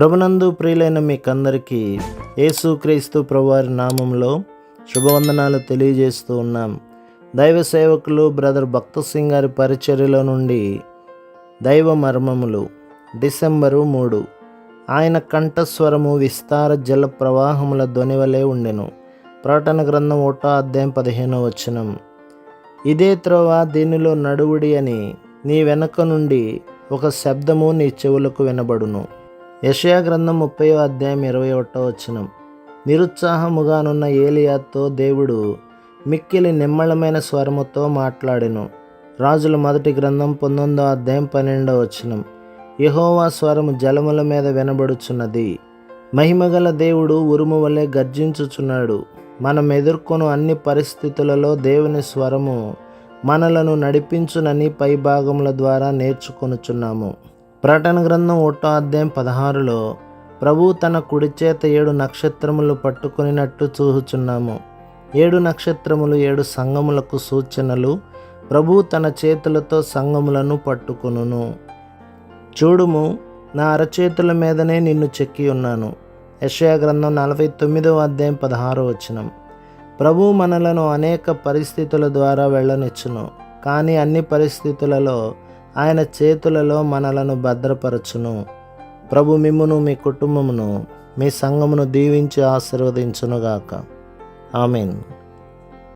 ప్రభునందు ప్రియులైన మీకందరికీ యేసుక్రీస్తు ప్రభువారి నామంలో శుభవందనాలు తెలియజేస్తూ ఉన్నాం. దైవ సేవకులు బ్రదర్ భక్త సింగ్ గారి పరిచర్యలో నుండి దైవ మర్మములు డిసెంబరు మూడు. ఆయన కంఠస్వరము విస్తార జల ప్రవాహముల ధ్వని వలె ఉండెను. ప్రకటన గ్రంథం ఒకటో అధ్యాయం పదిహేనో వచనం. ఇదే త్రోవ దీనిలో నడువుడి అని నీ వెనక నుండి ఒక శబ్దము నీ చెవులకు వినబడును. యషయా గ్రంథం ముప్పై అధ్యాయం ఇరవై ఒకటో వచనం. నిరుత్సాహముగానున్న ఏలియాతో దేవుడు మిక్కిలి నిమ్మళమైన స్వరముతో మాట్లాడెను. రాజుల మొదటి గ్రంథం పంతొమ్మిదో అధ్యాయం పన్నెండో వచనం. యహోవా స్వరము జలముల మీద వినబడుచున్నది. మహిమగల దేవుడు ఉరుము వలె గర్జించుచున్నాడు. మనం ఎదుర్కొను అన్ని పరిస్థితులలో దేవుని స్వరము మనలను నడిపించునని పై భాగముల ద్వారా నేర్చుకొనుచున్నాము. ప్రకటన గ్రంథం ఒకటో అధ్యాయం పదహారులో ప్రభు తన కుడి చేత ఏడు నక్షత్రములు పట్టుకొనినట్టు చూచుచున్నాము. ఏడు నక్షత్రములు ఏడు సంగములకు సూచనలు ప్రభు తన చేతులతో సంగములను పట్టుకొనును. చూడుము నా అరచేతుల మీదనే నిన్ను చెక్కి ఉన్నాను. యషయా గ్రంథం నలభై తొమ్మిదవ అధ్యాయం పదహారో వచనం. ప్రభు మనలను అనేక పరిస్థితుల ద్వారా వెళ్ళనిచ్చును. కానీ అన్ని పరిస్థితులలో ఆయన చేతులలో మనలను భద్రపరచును. ప్రభు మిమ్మును మీ కుటుంబమును మీ సంఘమును దీవించి ఆశీర్వదించునుగాక. ఆమెను.